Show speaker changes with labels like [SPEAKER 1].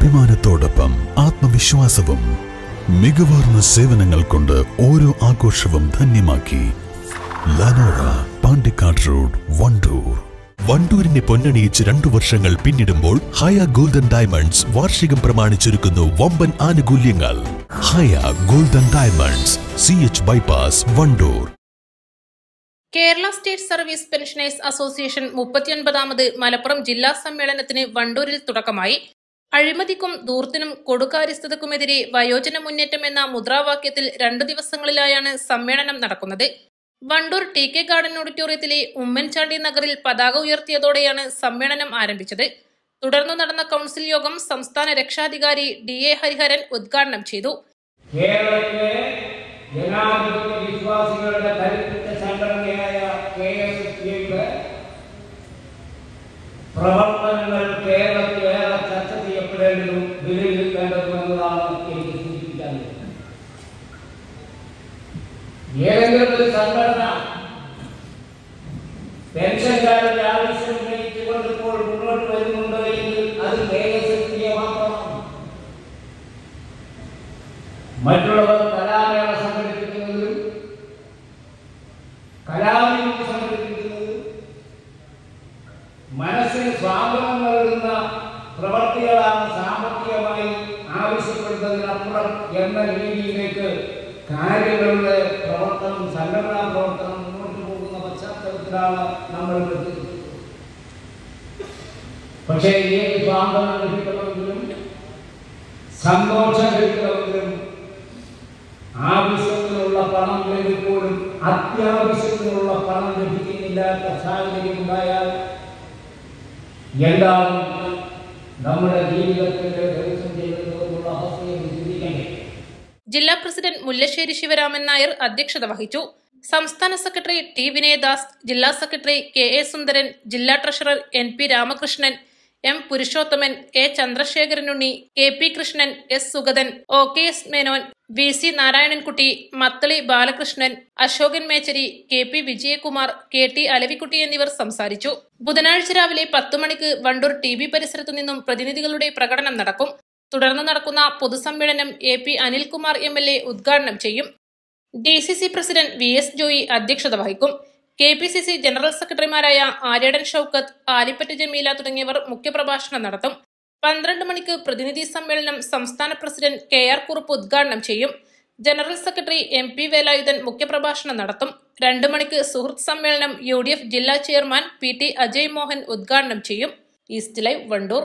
[SPEAKER 1] അഭിമാനത്തോടൊപ്പം ആത്മവിശ്വാസവും മികവാർന്ന സേവനങ്ങൾ കൊണ്ട് ഓരോ ആഘോഷവും ധന്യമാക്കി ലനോറ പാണ്ടിക്കാട് റോഡ് വണ്ടൂർ.
[SPEAKER 2] വണ്ടൂരിനെ പൊന്നണിയിച്ച് രണ്ടു വർഷങ്ങൾ പിന്നിടുമ്പോൾ ഹയ ഗോൾഡൻ ഡയമണ്ട്സ് വാർഷികം പ്രമാണിച്ചൊരുക്കുന്നു വമ്പൻ ആനുകൂല്യങ്ങൾ. Haya golden diamonds C H bypass Wandoor.
[SPEAKER 3] Kerala state service pensioners association മുപ്പത്തിയൊൻപതാമത് Malappuram ജില്ലാ സമ്മേളനത്തിന് വണ്ടൂരിൽ തുടക്കമായി. അഴിമതിക്കും ദൂർത്തിനും കൊടുക്കാരിസ്ഥതക്കുമെതിരെ വയോജന മുന്നേറ്റം എന്ന മുദ്രാവാക്യത്തിൽ രണ്ടു ദിവസങ്ങളിലായാണ് സമ്മേളനം നടക്കുന്നത്. വണ്ടൂർ ടി കെ ഗാർഡൻ ഓഡിറ്റോറിയത്തിലെ ഉമ്മൻചാണ്ടി നഗറിൽ പതാക ഉയർത്തിയതോടെയാണ് സമ്മേളനം ആരംഭിച്ചത്. തുടർന്ന് നടന്ന കൗൺസിൽ യോഗം സംസ്ഥാന രക്ഷാധികാരി ഡി എ ഹരിഹരൻ ഉദ്ഘാടനം ചെയ്തു.
[SPEAKER 4] കേരളത്തിലെ വിശ്വാസികളുടെ കെ എസ് പ്രവർത്തനങ്ങൾ എന്നതാണ് എനിക്ക് ഏതെങ്കിലും ഒരു സംഘടന പെൻഷൻകാരുടെ ആവശ്യം ഉന്നയിച്ചുകൊണ്ട് മുന്നോട്ട് വരുന്നുണ്ട് എങ്കിൽ അത് കെ മറ്റുള്ളവർ കലാമേള സംഘടിപ്പിക്കുന്നതിലും കലാവിരുദ്ധ ആവശ്യപ്പെടുന്നതിനപ്പുറം എന്ന രീതിയിലേക്ക് കാര്യങ്ങളുടെ പ്രവർത്തനം സംഘടനാ പ്രവർത്തനം മുന്നോട്ട് പോകുന്ന പശ്ചാത്തലത്തിലാണ് നമ്മൾ പക്ഷേ ഏത് സ്വാതന്ത്ര്യം ലഭിക്കണമെങ്കിലും സന്തോഷം ലഭിക്കണമെങ്കിലും ആവശ്യത്തിനുള്ള പണം ലഭിക്കുമ്പോഴും അത്യാവശ്യത്തിനുള്ള പണം ലഭിക്കുന്നില്ലാത്ത സാഹചര്യം ഉണ്ടായാൽ എന്താണ് നമ്മുടെ
[SPEAKER 3] ജില്ലാ പ്രസിഡന്റ് മുല്ലശ്ശേരി ശിവരാമൻ നായർ അധ്യക്ഷത വഹിച്ചു. സംസ്ഥാന സെക്രട്ടറി ടി വിനയദാസ് ജില്ലാ സെക്രട്ടറി കെ എ സുന്ദരൻ ജില്ലാ treasurer N P Ramakrishnan M Purushothaman A Chandrasekharan Unni K P Krishnan S Sugathan O K S Menon V C Narayanankutty Mathali Balakrishnan Ashokan Mechery K P Vijayakumar K T Alavikutty എന്നിവർ സംസാരിച്ചു. ബുധനാഴ്ച രാവിലെ പത്തു മണിക്ക് Wandoor T B പരിസരത്തു നിന്നും പ്രതിനിധികളുടെ പ്രകടനം നടക്കും. തുടർന്ന് നടക്കുന്ന പൊതുസമ്മേളനം A P Anilkumar M L A ഉദ്ഘാടനം ചെയ്യും. D C C president V S Joy അധ്യക്ഷത വഹിക്കും. K P C C general സെക്രട്ടറിമാരായ ആര്യടൻ ഷൌക്കത്ത് ആലിപ്പറ്റ് ജമീല തുടങ്ങിയവർ മുഖ്യപ്രഭാഷണം നടത്തും. പന്ത്രണ്ട് മണിക്ക് പ്രതിനിധി സമ്മേളനം സംസ്ഥാന പ്രസിഡന്റ് കെ ആർ കുറുപ്പ് ഉദ്ഘാടനം ചെയ്യും. General secretary M P Velayudhan മുഖ്യപ്രഭാഷണം നടത്തും. രണ്ടു മണിക്ക് സുഹൃത്ത് സമ്മേളനം യു ജില്ലാ chairman P T Ajay Mohan ഉദ്ഘാടനം ചെയ്യും. East live Wandoor.